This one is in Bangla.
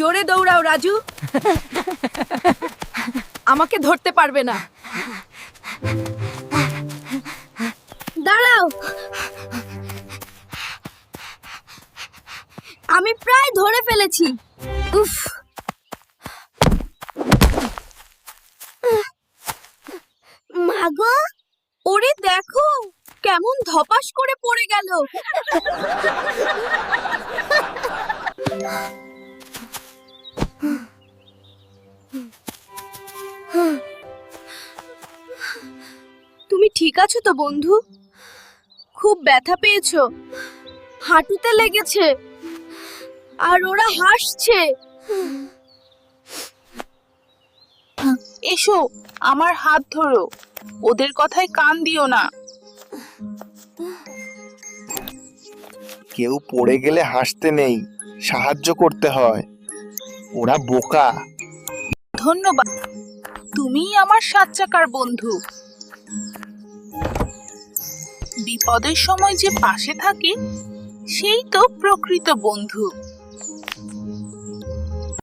জোরে দৌড়াও রাজু। আমাকে ধরতে পারবে না। দাঁড়াও। আমি প্রায় ধরে ফেলেছি। উফ। মাগো ওরে দেখো কেমন ধপাস করে পড়ে গেল। ঠিক আছো তো বন্ধু? খুব ব্যথা পেয়েছ। হাঁটুতে লেগেছে। আর ওরা হাসছে। এসো আমার হাত ধরো। ওদের কথায় কান দিও না। কেউ পড়ে গেলে হাসতে নেই। সাহায্য করতে হয়। ওরা বোকা। ধন্যবাদ। তুমিই আমার সাত চাকার বন্ধু। বিপদের সময় যে পাশে থাকে সেই তো প্রকৃত বন্ধু।